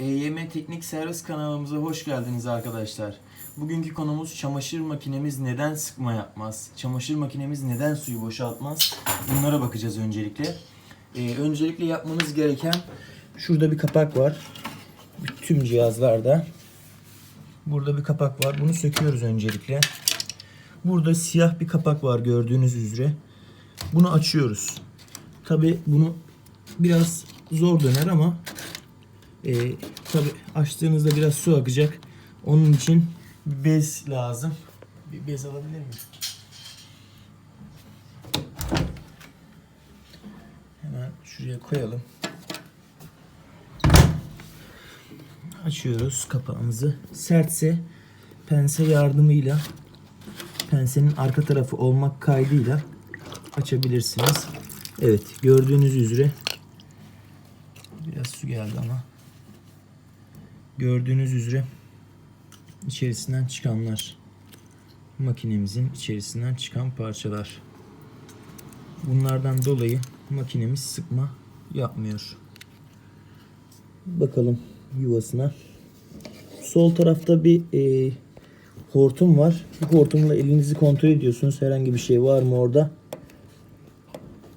EYM Teknik Servis kanalımıza hoş geldiniz arkadaşlar. Bugünkü konumuz çamaşır makinemiz neden sıkma yapmaz? Çamaşır makinemiz neden suyu boşaltmaz? Bunlara bakacağız öncelikle. Ee, öncelikle yapmanız gereken şurada bir kapak var. Tüm cihazlarda. Burada bir kapak var. Bunu söküyoruz öncelikle. Burada siyah bir kapak var gördüğünüz üzere. Bunu açıyoruz. Tabi bunu biraz zor döner ama e, tabi açtığınızda biraz su akacak. Onun için bez lazım. Bir bez alabilir miyim? Hemen şuraya koyalım. Açıyoruz kapağımızı. Sertse pense yardımıyla pensenin arka tarafı olmak kaydıyla açabilirsiniz. Evet gördüğünüz üzere biraz su geldi ama gördüğünüz üzere içerisinden çıkanlar makinemizin içerisinden çıkan parçalar. Bunlardan dolayı makinemiz sıkma yapmıyor. Bakalım yuvasına. Sol tarafta bir e, hortum var. Bu hortumla elinizi kontrol ediyorsunuz. Herhangi bir şey var mı orada?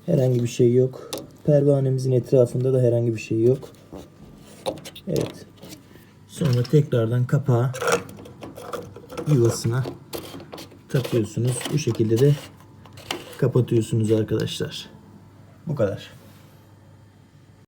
Herhangi bir şey yok. Pervanemizin etrafında da herhangi bir şey yok. Evet. Sonra tekrardan kapağı yuvasına takıyorsunuz. Bu şekilde de kapatıyorsunuz arkadaşlar. Bu kadar.